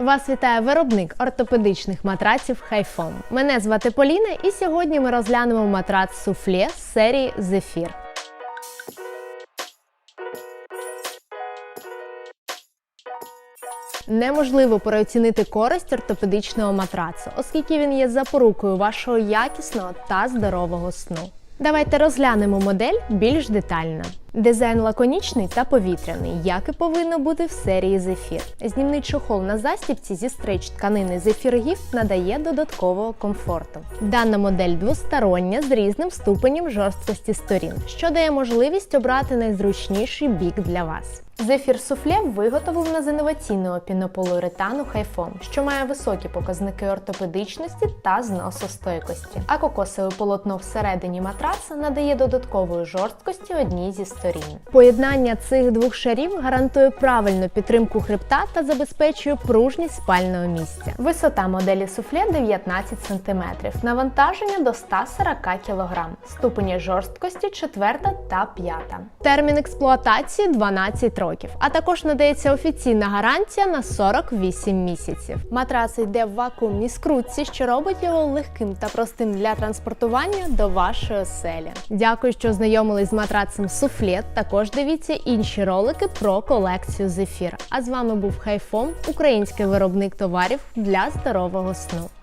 Вас вітає виробник ортопедичних матраців Хайфон. Мене звати Поліна, і сьогодні ми розглянемо матрац суфле з серії Зефір. Неможливо переоцінити користь ортопедичного матрацу, оскільки він є запорукою вашого якісного та здорового сну. Давайте розглянемо модель більш детально. Дизайн лаконічний та повітряний, як і повинно бути в серії Зефір. Знімний чохол на застібці зі стрейч тканини Зефір Гіфт надає додаткового комфорту. Дана модель двостороння з різним ступенем жорсткості сторін, що дає можливість обрати найзручніший бік для вас. Зефір суфле виготовлено з інноваційного пінополуретану Хайфон, що має високі показники ортопедичності та зносостойкості. А кокосове полотно всередині матраца надає додаткової жорсткості одній зі сторін. Поєднання цих двох шарів гарантує правильну підтримку хребта та забезпечує пружність спального місця. Висота моделі суфле 19 см, навантаження до 140 кг, ступені жорсткості 4 та 5. Термін експлуатації 12 років, а також надається офіційна гарантія на 48 місяців. Матрац йде в вакуумній скрутці, що робить його легким та простим для транспортування до вашої оселі. Дякую, що знайомились з матрацем Суфлет. Також дивіться інші ролики про колекцію Зефір. А з вами був Хайфом, український виробник товарів для здорового сну.